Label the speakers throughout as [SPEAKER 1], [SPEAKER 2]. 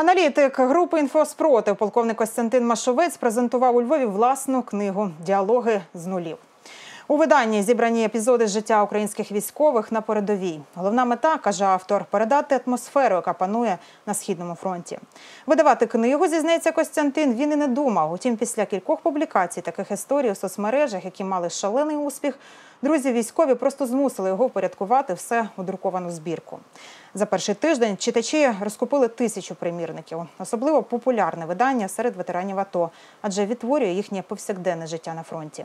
[SPEAKER 1] Аналітик групи «Інфоспротив» полковник Костянтин Машовець презентував у Львові власну книгу Діалоги з нулів. У виданні зібрані епізоди життя українських військових на передовій. Головна мета, каже автор, передати атмосферу, яка панує на східному фронті. Видавати книгу, зізнається Костянтин, він і не думав. Утім, після кількох публікацій таких історій у соцмережах, які мали шалений успіх, друзі військові просто змусили його впорядкувати все у друковану збірку. За перший тиждень читачі розкупили тисячу примірників. Особливо популярне видання серед ветеранів АТО, адже відтворює їхнє повсякденне життя на фронті.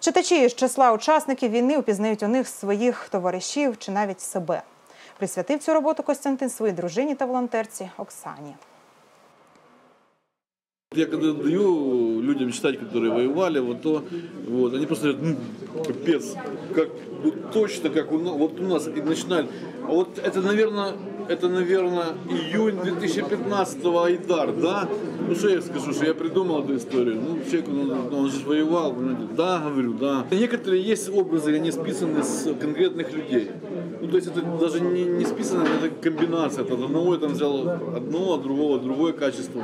[SPEAKER 1] Читачі з числа учасників війни впізнають у них своїх товаришів чи навіть себе. Присвятив цю роботу Костянтин своїй дружині та волонтерці Оксані.
[SPEAKER 2] Я когда даю людям читать, которые воевали, вот то вот, они просто говорят, ну, капец, как вот точно как у, на- вот у нас и начинают. А вот это, наверное, это, наверное, июнь 2015-го Айдар, да? Ну что я скажу, что я придумал эту историю. Ну, человек, он, он же воевал, понимаете? да, говорю, да. Некоторые есть образы, они списаны с конкретных людей. Ну, то есть это даже не, не списано, это комбинация. От одного я там взял одно, от другого другое качество.